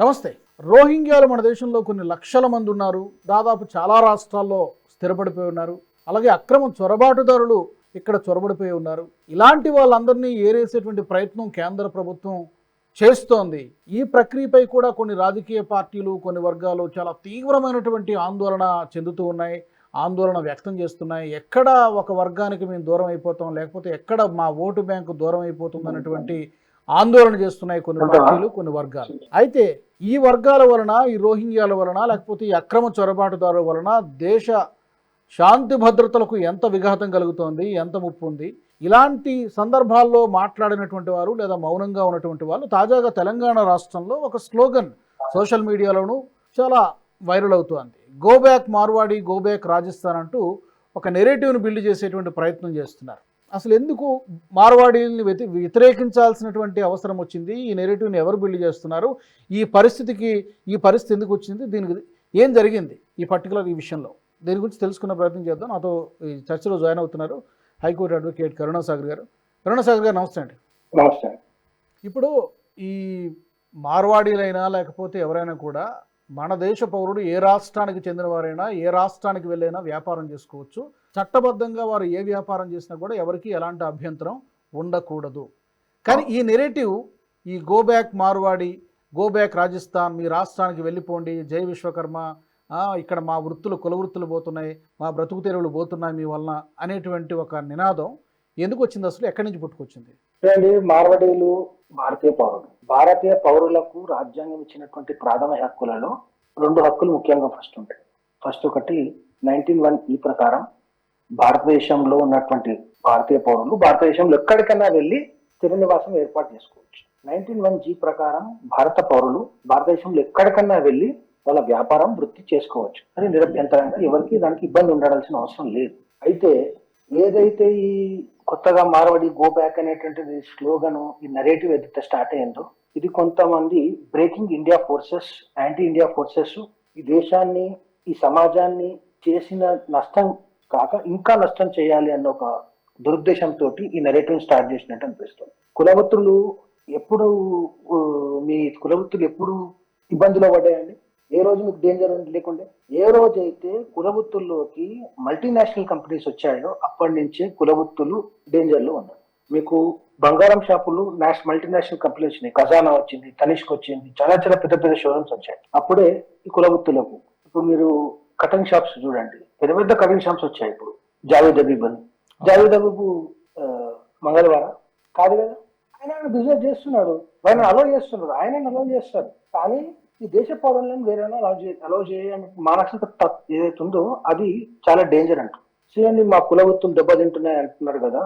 నమస్తే. రోహింగ్యాలు మన దేశంలో కొన్ని లక్షల మంది ఉన్నారు. దాదాపు చాలా రాష్ట్రాల్లో స్థిరపడిపోయి ఉన్నారు. అలాగే అక్రమ చొరబాటుదారులు ఇక్కడ చొరబడిపోయి ఉన్నారు. ఇలాంటి వాళ్ళందరినీ ఏరేసేటువంటి ప్రయత్నం కేంద్ర ప్రభుత్వం చేస్తోంది. ఈ ప్రక్రియపై కూడా కొన్ని రాజకీయ పార్టీలు కొన్ని వర్గాలు చాలా తీవ్రమైనటువంటి ఆందోళన చెందుతూ ఉన్నాయి. ఆందోళన వ్యక్తం చేస్తున్నాయి. ఎక్కడ ఒక వర్గానికి మేము దూరం అయిపోతాం లేకపోతే ఎక్కడ మా ఓటు బ్యాంకు దూరం అయిపోతుంది ఆందోళన చేస్తున్నాయి కొన్ని పార్టీలు కొన్ని వర్గాలు. అయితే ఈ వర్గాల వలన ఈ రోహింగ్యాల వలన లేకపోతే ఈ అక్రమ చొరబాటుదారుల వలన దేశ శాంతి భద్రతలకు ఎంత విఘాతం కలుగుతోంది ఎంత ముప్పు ఉంది? ఇలాంటి సందర్భాల్లో మాట్లాడినటువంటి వారు లేదా మౌనంగా ఉన్నటువంటి వాళ్ళు తాజాగా తెలంగాణ రాష్ట్రంలో ఒక స్లోగన్ సోషల్ మీడియాలోనూ చాలా వైరల్ అవుతోంది. Go back Marwadi go back Rajasthan అంటూ ఒక నెరేటివ్ను బిల్డ్ చేసేటువంటి ప్రయత్నం చేస్తున్నారు. అసలు ఎందుకు మార్వాడీల్ని వ్యతి వ్యతిరేకించాల్సినటువంటి అవసరం వచ్చింది? ఈ నెరేటివ్ని ఎవరు బిల్డ్ చేస్తున్నారు? ఈ పరిస్థితికి ఈ పరిస్థితి ఎందుకు వచ్చింది? దీనికి ఏం జరిగింది ఈ పర్టికులర్ ఈ విషయంలో? దీని గురించి తెలుసుకునే ప్రయత్నం చేద్దాం. నాతో ఈ చర్చలో జాయిన్ అవుతున్నారు హైకోర్టు అడ్వకేట్ కరుణాసాగర్ గారు. కరుణాసాగర్ గారు నమస్తే అండి. నమస్తే ఇప్పుడు ఈ మార్వాడీలైనా లేకపోతే ఎవరైనా కూడా మన దేశ పౌరుడు ఏ రాష్ట్రానికి చెందిన వారైనా ఏ రాష్ట్రానికి వెళ్ళైనా వ్యాపారం చేసుకోవచ్చు. చట్టబద్ధంగా వారు ఏ వ్యాపారం చేసినా కూడా ఎవరికి ఎలాంటి అభ్యంతరం ఉండకూడదు. కానీ ఈ నెరేటివ్ ఈ go back Marwadi go back Rajasthan మీ రాష్ట్రానికి వెళ్ళిపోండి జై విశ్వకర్మ ఇక్కడ మా వృత్తులు కుల వృత్తులు పోతున్నాయి మా బ్రతుకు తెరువులు పోతున్నాయి మీ వలన అనేటువంటి ఒక నినాదం ఎందుకు వచ్చింది అసలు? ఎక్కడి నుంచి పుట్టుకొచ్చింది? మార్వాడీలు మార్వడీలు భారతీయ పౌరులు. భారతీయ పౌరులకు రాజ్యాంగం ఇచ్చినటువంటి ప్రాథమిక హక్కులలో రెండు హక్కులు ముఖ్యంగా ఫస్ట్ ఉంటాయి. ఫస్ట్ ఒకటి నైన్టీన్ వన్ ఈ ప్రకారం భారతదేశంలో ఉన్నటువంటి భారతీయ పౌరులు భారతదేశంలో ఎక్కడికైనా వెళ్ళి స్థిర నివాసం ఏర్పాటు చేసుకోవచ్చు. నైన్టీన్ వన్ జీ ప్రకారం భారత పౌరులు భారతదేశంలో ఎక్కడికన్నా వెళ్ళి వాళ్ళ వ్యాపారం వృత్తి చేసుకోవచ్చు. అని నిరభ్యంతరంగా ఎవరికి దానికి ఇబ్బంది ఉండాల్సిన అవసరం లేదు. అయితే ఏదైతే ఈ కొత్తగా మార్వడి గో బ్యాక్ అనేటువంటిది స్లోగను ఈ నరేటివ్ ఏదైతే స్టార్ట్ అయిందో ఇది కొంతమంది breaking India forces anti India forces ఈ దేశాన్ని ఈ సమాజాన్ని చేసిన నష్టం కాక ఇంకా నష్టం చేయాలి అన్న ఒక దురుద్దేశంతో ఈ నెరేటివ్ స్టార్ట్ చేసినట్టు అనిపిస్తుంది. కులవృత్తులు ఎప్పుడు మీ కులవృత్తులు ఎప్పుడు ఇబ్బందులు పడ్డాయండి? ఏ రోజు మీకు డేంజర్ లేకుండే ఏ రోజు అయితే కులవృత్తుల్లోకి మల్టీనేషనల్ కంపెనీస్ వచ్చాయో అప్పటి నుంచే కులవృత్తులు డేంజర్లో ఉన్నారు. మీకు బంగారం షాపులు నేష్ మల్టీనేషనల్ కంపెనీలు వచ్చినాయి. ఖజానా వచ్చింది తనిష్క్ వచ్చింది చాలా చాలా పెద్ద పెద్ద షోరూమ్స్ వచ్చాయి. అప్పుడే ఈ కులవృత్తులకు ఇప్పుడు మీరు కటింగ్ షాప్స్ చూడండి. పెద్ద పెద్ద కటింగ్ షాప్స్ వచ్చాయి ఇప్పుడు. జావేద్ అబీబ్ అని జావేద్ అబీబ్ మంగళవారం. కాదు కదా? ఆయన బిజినెస్ చేస్తున్నాడు. ఆయన అలో చేస్తున్నారు ఆయన అలో చేస్తారు కానీ ఈ దేశ పౌరులను వేరే అలౌ చే అలౌ చేయని మానసిక ఏదైతే ఉందో అది చాలా డేంజర్ అంట. చూడండి మా కులవృత్తులు దెబ్బతింటున్నాయి అంటున్నారు కదా.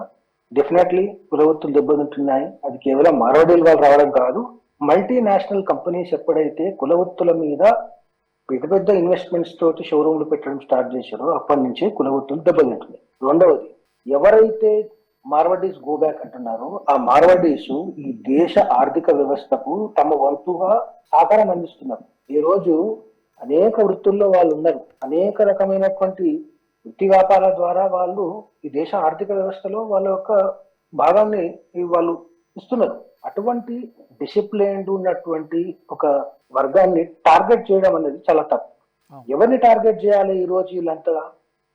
డెఫినెట్లీ కులవృత్తులు దెబ్బతింటున్నాయి. అది కేవలం మారవడీలు వాళ్ళు రావడం కాదు. మల్టీనేషనల్ కంపెనీస్ ఎప్పుడైతే కులవృత్తుల మీద పెద్ద పెద్ద ఇన్వెస్ట్మెంట్స్ తోటి షోరూమ్లు పెట్టడం స్టార్ట్ చేశారో అప్పటి నుంచే కులవృత్తులు దెబ్బతింటుంది రెండవది ఎవరైతే మార్వడీస్ గో బ్యాక్ అంటున్నారో ఆ మార్వడీస్ ఈ దేశ ఆర్థిక వ్యవస్థకు తమ వంతుగా సహకారం అందిస్తున్నారు. ఈ రోజు అనేక వృత్తుల్లో వాళ్ళు ఉన్నారు. అనేక రకమైనటువంటి వృత్తి వ్యాపారాల ద్వారా వాళ్ళు ఈ దేశ ఆర్థిక వ్యవస్థలో వాళ్ళ యొక్క భాగాన్ని వాళ్ళు ఇస్తున్నారు. అటువంటి డిసిప్లైన్డ్ ఉన్నటువంటి ఒక వర్గాన్ని టార్గెట్ చేయడం అనేది చాలా తప్పు. ఎవరిని టార్గెట్ చేయాలి ఈ రోజు వీళ్ళంతా?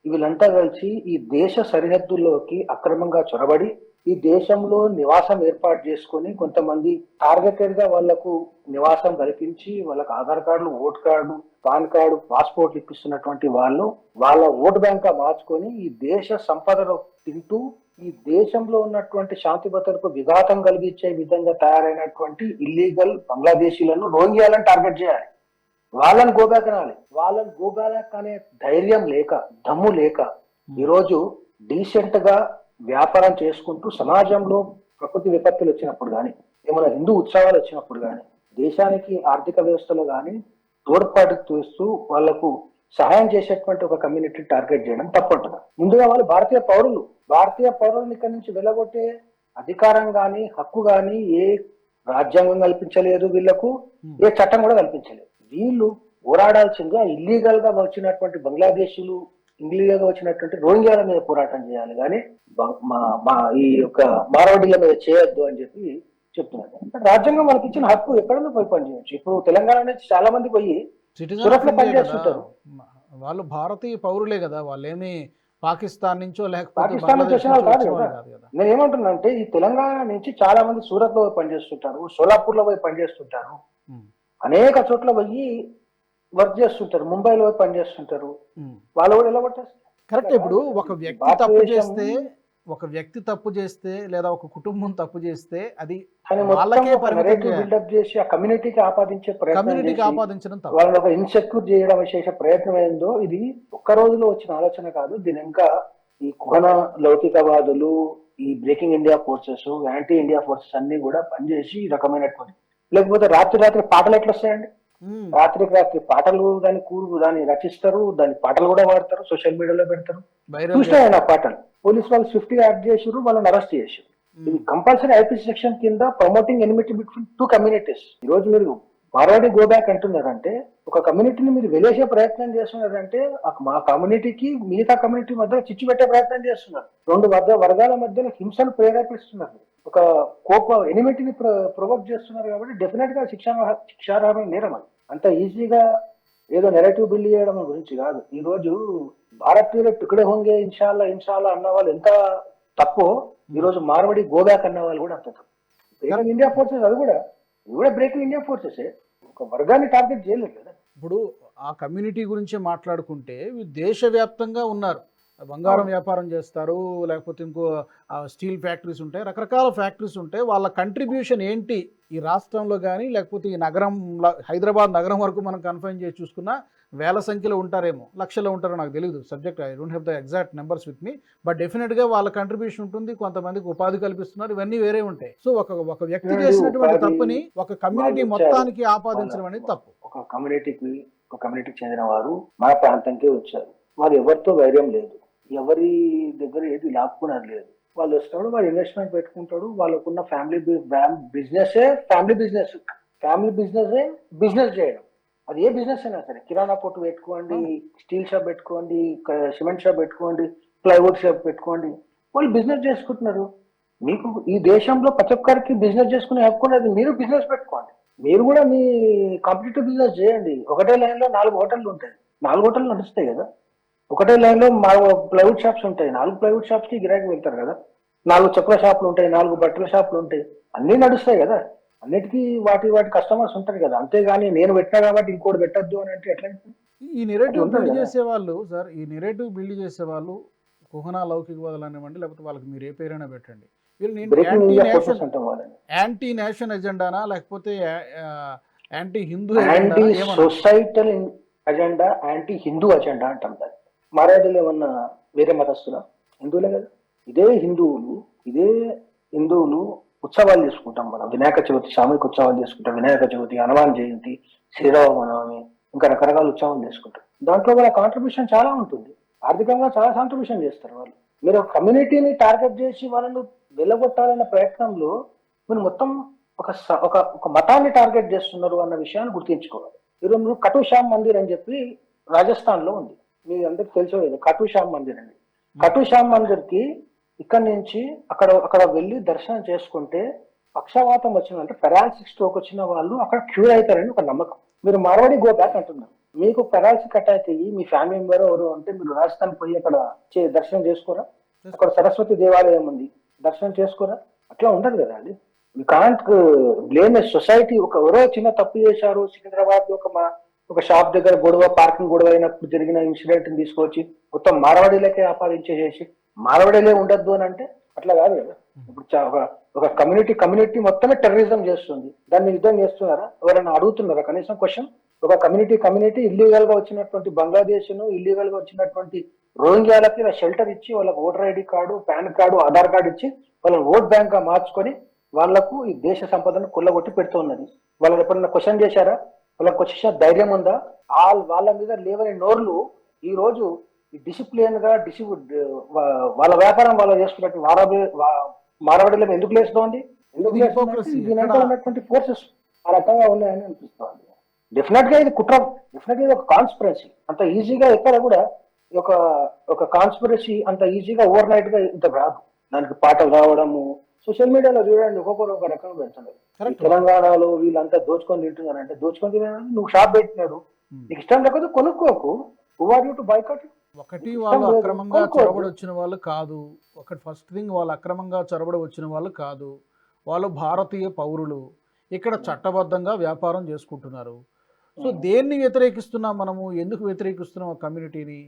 వీళ్ళంతా కలిసి ఈ దేశ సరిహద్దుల్లోకి అక్రమంగా చొరబడి ఈ దేశంలో నివాసం ఏర్పాటు చేసుకొని కొంతమంది టార్గెటెడ్గా వాళ్ళకు నివాసం కల్పించి వాళ్ళకి ఆధార్ కార్డులు ఓటు కార్డు పాన్ కార్డు పాస్పోర్ట్లు ఇప్పిస్తున్నటువంటి వాళ్ళు వాళ్ళ ఓటు బ్యాంక్గా మార్చుకొని ఈ దేశ సంపదను తింటూ ఈ దేశంలో ఉన్నటువంటి శాంతి భద్రతకు విఘాతం కలిగించే విధంగా తయారైనటువంటి ఇల్లీగల్ బంగ్లాదేశీలను రోహింగ్యాలను టార్గెట్ చేయాలి. వాళ్ళని గోబ్యాక్ అనాలి. వాళ్ళని గోబ్యాక్ అనే ధైర్యం లేక దమ్ము లేక ఈరోజు డీసెంట్గా వ్యాపారం చేసుకుంటూ సమాజంలో ప్రకృతి విపత్తులు వచ్చినప్పుడు కానీ ఏమైనా హిందూ ఉత్సవాలు వచ్చినప్పుడు కానీ దేశానికి ఆర్థిక వ్యవస్థలో కానీ తోడ్పాటు చేస్తూ వాళ్ళకు సహాయం చేసేటువంటి ఒక కమ్యూనిటీ టార్గెట్ చేయడం తప్పంటుంది ముందుగా వాళ్ళు భారతీయ పౌరులు. భారతీయ పౌరులను ఇక్కడి నుంచి వెళ్ళగొట్టే అధికారం గాని హక్కు గాని ఏ రాజ్యాంగం కల్పించలేదు వీళ్ళకు ఏ చట్టం కూడా కల్పించలేదు. వీళ్ళు పోరాడాల్సిందిగా ఇల్లీగల్గా వచ్చినటువంటి బంగ్లాదేశీలు ఇల్లీగల్గా వచ్చినటువంటి రోహింగ్యాల మీద పోరాటం చేయాలి. కానీ మా ఈ యొక్క మారవడిల మీద చేయొద్దు అని చెప్పి చెప్తున్నది అంటే రాజ్యాంగం మనకి ఇచ్చిన హక్కు ఎక్కడైనా పోయి పనిచేయచ్చు? ఇప్పుడు తెలంగాణ నుంచి చాలా మంది పోయి సిటిజన్. వాళ్ళు భారతీయ పౌరులే కదా వాళ్ళేమి పాకిస్తాన్ నుంచో లేకపోతే నేను ఏమంటున్నా అంటే ఈ తెలంగాణ నుంచి చాలా మంది సూరత్లో పోయి పనిచేస్తుంటారు సోలాపూర్లో పోయి పనిచేస్తుంటారు అనేక చోట్ల పోయి వర్క్ చేస్తుంటారు ముంబైలో పోయి పనిచేస్తుంటారు. వాళ్ళు కూడా ఎలా పట్టేస్తారు కరెక్ట్ ఇప్పుడు ఒక వ్యక్తి తప్పు చేస్తే ఒక వ్యక్తి తప్పు చేస్తే లేదా ఒక కుటుంబం తప్పు చేస్తే అది వాళ్ళకే. బిల్డప్ చేసి ఆ కమ్యూనిటీకి ఆపాదించే ప్రయత్నం కమ్యూనిటీకి ఆపాదించడం తప్పు. వాళ్ళని ఒక ఇన్సెక్యూర్ చేయడం చేసే ప్రయత్నం ఏందో ఇది ఒక్క రోజులో వచ్చిన ఆలోచన కాదు. దీని ఇంకా ఈ కుహన లౌకికవాదులు ఈ breaking India forces anti India forces అన్ని కూడా పనిచేసి ఈ రకమైనటువంటి లేకపోతే రాత్రి రాత్రి పాటలు ఎట్లా వస్తాయండి? రాత్రికి రాత్రి పాటలు దాని కూరు దాన్ని రచిస్తారు దాని పాటలు కూడా వాడతారు సోషల్ మీడియాలో పెడతారు. ఆ పాటలు? పోలీస్ వాళ్ళు స్విఫ్ట్ యాడ్ చేసారు వాళ్ళని అరెస్ట్ చేసారు ఇది కంపల్సరీ ఐపీ సెక్షన్ కింద promoting enmity between two communities ఈ రోజు మీరు మార్వాడి గో బ్యాక్ అంటున్నారంటే ఒక కమ్యూనిటీని మీరు వెలేసే ప్రయత్నం చేస్తున్నారంటే మా కమ్యూనిటీకి మిగతా కమ్యూనిటీ మధ్య చిచ్చు పెట్టే ప్రయత్నం చేస్తున్నారు. రెండు వర్గ వర్గాల మధ్యలో హింసను ప్రేరేపిస్తున్నారు. ఒక కోప ఎనిమిటీని ప్రొవోక్ చేస్తున్నారు కాబట్టి డెఫినెట్గా శిక్షా శిక్షార్హమైన నేరం అది. అంత ఈజీగా ఏదో నెరేటివ్ బిల్డ్ చేయడం గురించి కాదు. ఈ రోజు భారతీయులు టుకడే హోంగే ఇన్షాల్లా ఇన్షాల్లా అన్న వాళ్ళు ఎంత తక్కువ ఈ రోజు మార్వడి గోబ్యాక్ అన్న వాళ్ళు కూడా అంత తక్కువ ఇండియా ఫోర్సెస్ అది కూడా. ఇవి కూడా బ్రేకింగ్ ఇండియా ఫోర్సెస్ ఒక వర్గాన్ని టార్గెట్ చేయలేదు కదా. ఇప్పుడు ఆ కమ్యూనిటీ గురించి మాట్లాడుకుంటే దేశవ్యాప్తంగా ఉన్నారు. బంగారం. వ్యాపారం చేస్తారు లేకపోతే ఇంకో స్టీల్ ఫ్యాక్టరీస్ ఉంటాయి రకరకాల ఫ్యాక్టరీస్ ఉంటాయి. వాళ్ళ కంట్రిబ్యూషన్ ఏంటి? ఈ రాష్ట్రంలో కానీ లేకపోతే ఈ నగరం హైదరాబాద్ నగరం వరకు మనం కన్ఫైన్ చేసి చూసుకున్నా వేల సంఖ్యలో ఉంటారేమో లక్షల్లో ఉంటారో నాకు తెలియదు subject I don't have the exact numbers with me but డెఫినెట్గా వాళ్ళ కంట్రిబ్యూషన్ ఉంటుంది కొంతమందికి ఉపాధి కల్పిస్తున్నారు ఇవన్నీ వేరే ఉంటాయి. సో ఒక ఒక వ్యక్తి చేసినటువంటి తప్పుని ఒక కమ్యూనిటీ మొత్తానికి ఆపాదించడం అనేది తప్పు. ఒక కమ్యూనిటీకి ఒక కమ్యూనిటీకి చెందిన వారు మన ప్రాంతంకే వచ్చారు. వారు ఎవరితో వైర్యం లేదు. ఎవరి దగ్గర ఏది లాక్కున్నది లేదు. వాళ్ళు వస్తాడు వాడు ఇన్వెస్ట్మెంట్ పెట్టుకుంటాడు వాళ్ళకున్న family business family business family business business చేయడం. అది ఏ బిజినెస్ అయినా సరే కిరాణా కొట్టు పెట్టుకోండి స్టీల్ షాప్ పెట్టుకోండి సిమెంట్ షాప్ పెట్టుకోండి ప్లైవుడ్ షాప్ పెట్టుకోండి వాళ్ళు బిజినెస్ చేసుకుంటున్నారు. మీకు ఈ దేశంలో ప్రతి ఒక్కరికి బిజినెస్ చేసుకునే హక్కు ఉన్నది మీరు బిజినెస్ పెట్టుకోండి. మీరు కూడా మీ కాంపిటేటివ్ బిజినెస్ చేయండి. ఒకటే లైన్లో నాలుగు హోటళ్ళు ఉంటాయి. నాలుగు హోటళ్ళు నడుస్తాయి కదా. ఒకటే లైన్లో మా ప్లైవుడ్ షాప్స్ ఉంటాయి. నాలుగు ప్లైవుడ్ షాప్స్కి గిరాకీ వెళ్తారు కదా. నాలుగు చెప్పుల షాపులు ఉంటాయి నాలుగు బట్టల షాపులు ఉంటాయి. అన్ని నడుస్తాయి కదా. అన్నిటికీ వాటి వాటి కస్టమర్స్ ఉంటారు కదా. అంతేగాని నేను పెట్టినా కాబట్టి ఇంకోటి పెట్టద్దు అని అంటే ఎట్లా? ఈ నెరేటివ్ బిల్డ్ కదా. చేసే వాళ్ళు సార్ ఈ నెరేటివ్ బిల్డ్ చేసే వాళ్ళు కుహనా లౌకికవాదులు అనివ్వండి లేకపోతే వాళ్ళకి మీరు ఏ పేరైనా పెట్టండి. వీళ్ళని breaking anti nation anti nation ఎజెండానా లేకపోతే anti Hindu anti societal agenda anti Hindu agenda అంటాం దాన్ని ఏమన్నా వేరే మతస్థులా? హిందువులే కదా. ఇదే హిందువులు ఇదే హిందువులు ఉత్సవాలు చేసుకుంటాం మనం. వినాయక చవితి సామూహిక ఉత్సవాలు చేసుకుంటాం. వినాయక చవితి హనుమాన్ జయంతి శ్రీరామనవమి ఇంకా రకరకాల ఉత్సవాలు చేసుకుంటాం. దాంట్లో వాళ్ళ కాంట్రిబ్యూషన్ చాలా ఉంటుంది. ఆర్థికంగా చాలా కాంట్రిబ్యూషన్ చేస్తారు వాళ్ళు. మీరు కమ్యూనిటీని టార్గెట్ చేసి వాళ్ళను వెళ్ళగొట్టాలన్న ప్రయత్నంలో మీరు మొత్తం ఒక స- ఒక ఒక మతాన్ని టార్గెట్ చేస్తున్నారు అన్న విషయాన్ని గుర్తించుకోవాలి. ఈరోజు కటు శ్యామ్ మందిర్ అని చెప్పి రాజస్థాన్లో ఉంది. మీ అందరికి తెలుసో లేదు కటు శ్యామ్ మందిర్ అండి. కటు శ్యామ్ మందిర్కి ఇక్కడ నుంచి అక్కడ అక్కడ వెళ్ళి దర్శనం చేసుకుంటే పక్షవాతం వచ్చిన అంటే పెరాలసిస్ స్ట్రోక్ వచ్చిన వాళ్ళు అక్కడ క్యూర్ అవుతారని ఒక నమ్మకం. మీరు మార్వాడి గో బ్యాక్ అంటున్నారు. మీకు పెరాలసిస్ అటాక్ అయ్యి మీ ఫ్యామిలీ మెంబర్ ఎవరు అంటే మీరు రాజస్థాన్ పోయి అక్కడ చే- దర్శనం చేసుకోరా? అక్కడ సరస్వతి దేవాలయం ఉంది. దర్శనం చేసుకోరా? అట్లా ఉండదు కదా అండి. యూ కాంట్ బ్లేమ్ సొసైటీ ఒక ఎవరో చిన్న తప్పు చేశారు సికింద్రాబాద్ ఒక మా ఒక షాప్ దగ్గర గొడవ పార్కింగ్ గొడవ అయినప్పుడు జరిగిన ఇన్సిడెంట్ తీసుకొచ్చి మొత్తం మారవాడిలకే ఆపాదించేసేసి మారవాడిలే ఉండద్దు అని అంటే అట్లా కాదు కదా. ఇప్పుడు ఒక ఒక కమ్యూనిటీ కమ్యూనిటీ మొత్తమే టెర్రరిజం చేస్తుంది. దాన్ని యుద్ధం చేస్తున్నారా? ఎవరైనా అడుగుతున్నారా? కనీసం క్వశ్చన్ ఒక కమ్యూనిటీ కమ్యూనిటీ ఇల్లీగల్గా వచ్చినటువంటి బంగ్లాదేశ్ను ఇల్లీగల్గా వచ్చినటువంటి రోహింగ్యాలకి షెల్టర్ ఇచ్చి వాళ్ళకి voter ID card PAN card Aadhaar card ఇచ్చి వాళ్ళని ఓట్ బ్యాంక్గా మార్చుకొని వాళ్ళకు ఈ దేశ సంపదను కొల్లగొట్టి పెడుతున్నది. వాళ్ళని ఎప్పుడన్నా క్వశ్చన్ చేశారా? వాళ్ళకి క్వశ్చన్ ధైర్యం ఉందా? వాళ్ళ వాళ్ళ మీద లేవని నోర్లు ఈ రోజు డిసిప్లిన్గా డిసి వాళ్ళ వ్యాపారం వాళ్ళు చేసుకున్నట్టు మారబడి మారబడిలో ఎందుకు లేస్తోంది? ఎందుకు ఫోర్సెస్ ఆ రకంగా ఉన్నాయని అనిపిస్తోంది. డెఫినెట్గా ఇది కుట్ర డెఫినెట్గా ఇది ఒక కాన్స్పిరసీ అంత ఈజీగా ఎక్కడ కూడా ఒక ఒక కాన్స్పిరసీ అంత ఈజీగా ఓవర్ నైట్గా ఇంత రాదు. దానికి పాటలు రావడము సోషల్ మీడియాలో చూడండి ఒక్కొక్కరు ఒక రకం పెడుతున్నారు తెలంగాణలో వీళ్ళంతా దోచుకొని తింటున్నారు అంటే దోచుకొని తినడానికి నువ్వు షాప్ పెట్టినాడు. నీకు ఇష్టం లేకపోతే కొనుక్కోకు. యూ టు బైకట్ ఒకటి వాళ్ళు. అక్రమంగా. చొరబడి వచ్చిన వాళ్ళు కాదు. ఒకటి ఫస్ట్ థింగ్ వాళ్ళు అక్రమంగా చొరబడి వచ్చిన వాళ్ళు కాదు. వాళ్ళు భారతీయ పౌరులు. ఇక్కడ చట్టబద్ధంగా వ్యాపారం చేసుకుంటున్నారు. సో దేన్ని వ్యతిరేకిస్తున్నాం మనము? ఎందుకు వ్యతిరేకిస్తున్నాం ఆ కమ్యూనిటీని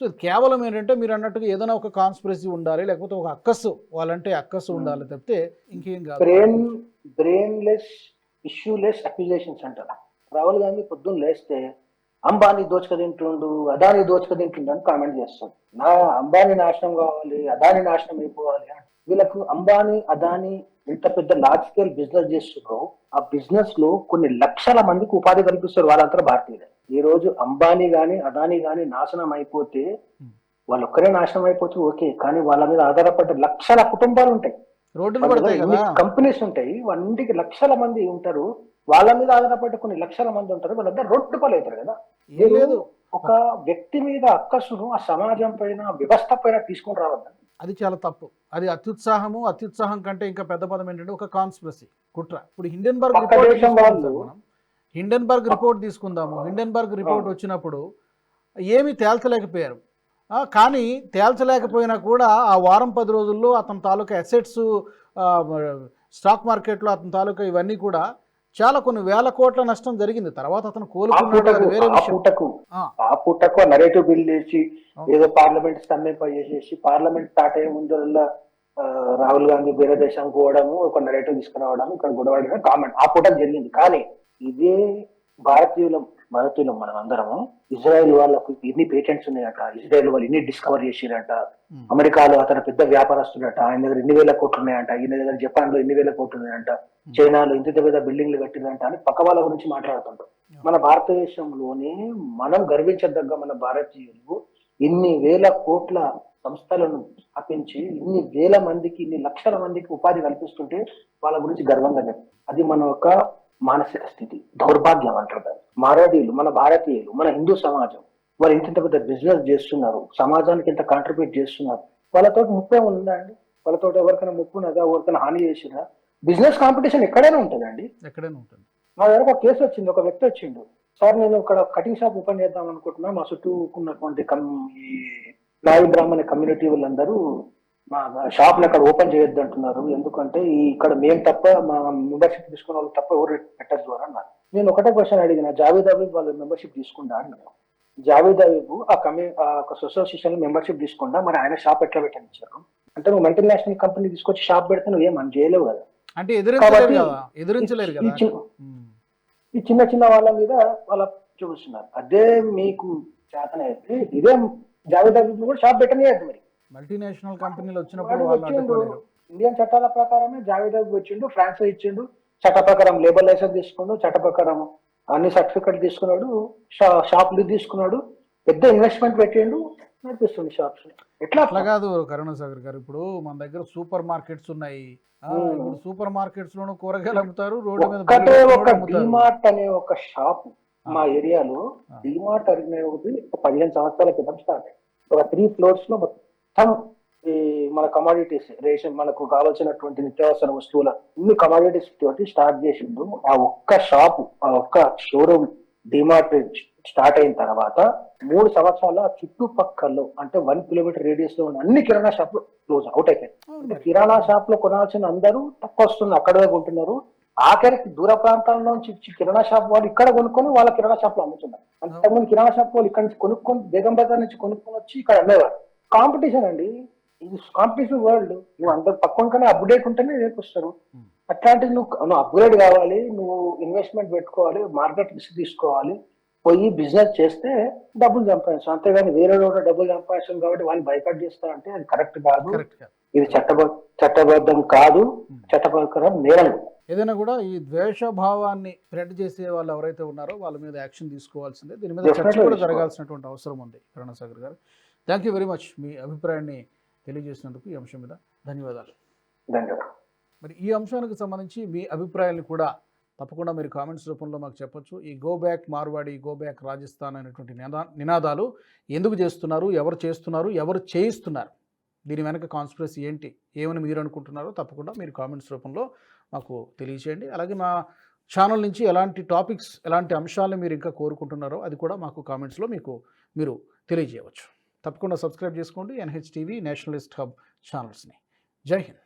సో ఇది కేవలం ఏంటంటే మీరు అన్నట్టుగా ఏదైనా ఒక కాన్స్పిరసీ ఉండాలి లేకపోతే ఒక అక్కస్సు వాళ్ళంటే అక్కస్సు ఉండాలి తప్పితే ఇంకేం కాదు. Brain brain less issue less accusations అంటారు. రాహుల్ గాంధీ పొద్దున్న లేస్తే అంబానీ దోచుక తింటుండు అదాని దోచుక తింటుండు అని కామెంట్ చేస్తాడు. నా అంబానీ నాశనం కావాలి అదాని నాశనం అయిపోవాలి అని. వీళ్ళకు అంబానీ అదాని ఇంత పెద్ద లార్జ్ స్కేల్ బిజినెస్ చేస్తున్నారో ఆ బిజినెస్లో కొన్ని లక్షల మందికి ఉపాధి కల్పిస్తారు వాళ్ళంతా భారతీయులే. ఈ రోజు అంబానీ గాని అదాని గాని నాశనం అయిపోతే వాళ్ళు ఒక్కరే నాశనం అయిపోతే ఓకే కానీ వాళ్ళ మీద ఆధారపడ్డ లక్షల కుటుంబాలు ఉంటాయి. కంపెనీస్ ఉంటాయి. వంటికి లక్షల మంది ఉంటారు. వాళ్ళ మీద ఆధారపడి కొన్ని లక్షల మంది ఉంటారు. వాళ్ళంతా రొట్టు పాలు అవుతారు కదా. ఏం లేదు. ఒక వ్యక్తి మీద అక్కసును ఆ సమాజం పైన వ్యవస్థ పైన తీసుకొని రావద్దు? అది చాలా తప్పు. అది అత్యుత్సాహము అత్యుత్సాహం కంటే ఇంకా పెద్ద పదం ఏంటంటే ఒక కాన్స్పిరసీ కుట్ర. ఇప్పుడు హిండెన్బర్గ్ రిపోర్ట్ హిండెన్బర్గ్ రిపోర్ట్ తీసుకుందాము. హిండెన్బర్గ్ రిపోర్ట్ వచ్చినప్పుడు ఏమీ తేల్చలేకపోయారు. కానీ తేల్చలేకపోయినా కూడా ఆ వారం పది రోజుల్లో అతని తాలూకా అసెట్స్ స్టాక్ మార్కెట్లో అతని తాలూకా ఇవన్నీ కూడా చాలా కొన్ని వేల కోట్ల నష్టం జరిగింది. తర్వాత అతను కోలుకున్నాడు. వేరే ఆ పూటకు పూటకు నరేటివ్ బిల్ చేసి. ఏదో పార్లమెంట్ స్తంభింప చేసేసి పార్లమెంట్ స్టార్ట్ అయ్యే ముందు రాహుల్ గాంధీ వేరే దేశానికి పోవడము ఒక నరేటివ్ తీసుకురావడం ఇక్కడ గొడవ కామెంట్ ఆ పూటకు జరిగింది. కానీ ఇదే భారతీయులం భారతీయులం మనం అందరము ఇజ్రాయెల్ వాళ్ళకు ఎన్ని పేటెంట్స్ ఉన్నాయట? ఇజ్రాయెల్ వాళ్ళు ఎన్ని డిస్కవర్ చేసిరట? ఉమ్. అమెరికాలో అతను పెద్ద వ్యాపారస్తుడట. ఆయన దగ్గర ఎన్ని వేల కోట్లు ఉన్నాయంట? ఈయన దగ్గర జపాన్లో ఎన్ని వేల కోట్లు ఉన్నాయంట? చైనాలో ఇంత పెద్ద బిల్డింగ్లు కట్టిరంట అని పక్క వాళ్ళ గురించి మాట్లాడుతుంటాం మన భారతదేశంలోనే మనం గర్వించదగ్గ మన భారతీయులు ఇన్ని వేల కోట్ల సంస్థలను స్థాపించి ఇన్ని వేల మందికి ఇన్ని లక్షల మందికి ఉపాధి కల్పిస్తుంటే వాళ్ళ గురించి గర్వంగా చెప్తాం అది మన యొక్క మానసిక స్థితి దౌర్భాగ్యం అంటారు దాన్ని. మారవీయులు మన భారతీయులు మన హిందూ సమాజం వారు ఇంత పెద్ద బిజినెస్ చేస్తున్నారు సమాజానికి ఇంత కాంట్రిబ్యూట్ చేస్తున్నారు వాళ్ళతో ముప్పే ఉందా అండి? వాళ్ళతో ఎవరికైనా ముప్పు ఉన్నదా ఎవరికైనా హాని చేసినా? బిజినెస్ కాంపిటీషన్ ఎక్కడైనా ఉంటుందండి? ఎక్కడైనా ఉంటుంది మా దగ్గర ఒక కేసు వచ్చింది ఒక వ్యక్తి వచ్చిండు. సార్ నేను ఇక్కడ కటింగ్ షాప్ ఓపెన్ చేద్దాం అనుకుంటున్నా మా చుట్టూ ఉన్నటువంటి కమ్- ఈ నాయి బ్రాహ్మణ కమ్యూనిటీ వాళ్ళందరూ మా షాప్ అక్కడ ఓపెన్ చేయొద్దు అంటున్నారు. ఎందుకంటే ఇక్కడ మేము తప్ప మా మెంబర్షిప్ తీసుకున్న వాళ్ళు తప్ప ఎవరు పెట్టద్దు అని అన్నారు. నేను ఒకటే క్వశ్చన్ అడిగిన జావేద్ అబీబ్ వాళ్ళు మెంబర్షిప్ తీసుకుంటా అన్నారు. జావేద్ అబీబ్ ఆ కమ్యూ అసోసియేషన్ మెంబర్షిప్ తీసుకుంటా మరి ఆయన షాప్ ఎట్లా పెట్టనిచ్చారు? అంటే నువ్వు మల్టీనేషనల్ కంపెనీ తీసుకొచ్చి షాప్ పెడితే నువ్వు ఏం చేయలేవు కదా. అంటే ఎదిరించలేరు కదా. ఈ చిన్న చిన్న వాళ్ళ మీద వాళ్ళ చూపిస్తున్నారు. అదే మీకు చేతనైతే ఇదే జావేద్ కూడా షాప్ పెట్టనియద్దు మరి మల్టీనేషనల్ కంపెనీలు వచ్చినప్పుడు ఇండియన్ చట్టాల ప్రకారమే జావేద్ వచ్చిండు ఫ్రాన్స్ ఇచ్చిండు చట్ట ప్రకారం లేబర్ లైసెన్స్ తీసుకుండు చట్ట ప్రకారం అన్ని సర్టిఫికెట్ తీసుకున్నాడు షాపులు తీసుకున్నాడు పెద్ద ఇన్వెస్ట్మెంట్ పెట్టిండు నడిపిస్తుంది షాప్స్ ఎట్లా అట్లా కాదు కరుణాసాగర్ గారు ఇప్పుడు మన దగ్గర సూపర్ మార్కెట్స్ ఉన్నాయి. ఇప్పుడు సూపర్ మార్కెట్స్ లోను కూరగాయలు అమ్ముతారు రోడ్డు మీద బండ్లు ఒక. డిమార్ట్ అనే ఒక షాప్ మా ఏరియాలో. డిమార్ట్ అనే ఒకటి ఒక పదిహేను సంవత్సరాల క్రితం స్టార్ట్. ఒక త్రీ ఫ్లోర్స్లో మొత్తం ఈ మన కమాడిటీస్ రేషన్ మనకు కావాల్సినటువంటి నిత్యావసర వస్తువుల ఇన్ని కమాడిటీస్ తోటి స్టార్ట్ చేసిండు. ఆ ఒక్క షాప్ ఆ ఒక్క షోరూమ్ డిమార్ట్ స్టార్ట్ అయిన తర్వాత మూడు సంవత్సరాల చుట్టుపక్కల అంటే వన్ కిలోమీటర్ రేడియస్లో ఉన్న అన్ని కిరాణా షాపులు క్లోజ్ అవుట్ అయిపోయాయి. కిరాణా షాప్లో కొనాల్సిన అందరూ తక్కువ వస్తుంది అక్కడే కొంటున్నారు ఆఖరికి దూర ప్రాంతాల నుంచి కిరాణా షాప్ వాళ్ళు ఇక్కడ కొనుక్కొని వాళ్ళ కిరాణా షాప్లో అమ్ముతున్నారు. అంతకుముందు కిరాణా షాప్ వాళ్ళు ఇక్కడ నుంచి కొనుక్కొని బేగం బజార్ నుంచి కొనుక్కొని వచ్చి ఇక్కడ అమ్మేవారు. కాంపిటీషన్ అండి. ఇది కాంపిటీషన్ వరల్డ్. నువ్వు అందరు పక్కన అప్డేట్ ఉంటేనే నేర్పిస్తారు Hmm. అట్లాంటిది నువ్వు నువ్వు అప్గ్రేడ్ కావాలి నువ్వు ఇన్వెస్ట్మెంట్ పెట్టుకోవాలి మార్కెట్ రిస్క్ తీసుకోవాలి పోయి బిజినెస్ చేస్తే డబ్బులు సంపాదించు. అంతేగాని వేరే రోడ్డు డబ్బులు సంపాదించాం కాబట్టి వాళ్ళు బైకట్ చేస్తా అంటే అది కరెక్ట్ కాదు. ఇది చట్టబ చట్టబద్ధం కాదు. చట్ట ప్రకారం నేరం ఏదైనా కూడా ఈ ద్వేష భావాన్ని స్ప్రెడ్ చేసే వాళ్ళు ఎవరైతే ఉన్నారో వాళ్ళ మీద యాక్షన్ తీసుకోవాల్సిందే. దీని మీద చర్చ కూడా. జరగాల్సినటువంటి అవసరం ఉంది కరుణాసాగర్ గారు. థ్యాంక్ యూ వెరీ మచ్ మీ అభిప్రాయాన్ని తెలియజేసినందుకు ఈ అంశం మీద ధన్యవాదాలు. మరి ఈ అంశానికి సంబంధించి మీ అభిప్రాయాన్ని కూడా తప్పకుండా మీరు కామెంట్స్ రూపంలో మాకు చెప్పొచ్చు. ఈ go back Marwari go back Rajasthan అనేటువంటి నినా నినాదాలు ఎందుకు చేస్తున్నారు ఎవరు చేస్తున్నారు ఎవరు చేయిస్తున్నారు దీని వెనక కాన్స్పిరసీ ఏంటి ఏమని మీరు అనుకుంటున్నారో తప్పకుండా మీరు కామెంట్స్ రూపంలో మాకు తెలియచేయండి అలాగే మా ఛానల్ నుంచి ఎలాంటి టాపిక్స్ ఎలాంటి అంశాలను మీరు ఇంకా కోరుకుంటున్నారో అది కూడా మాకు కామెంట్స్లో మీకు మీరు తెలియజేయవచ్చు. తప్పకుండా సబ్స్క్రైబ్ చేసుకోండి. ఎన్హెచ్ టీవీ నేషనలిస్ట్ హబ్ ఛానల్స్ని. జై హింద్.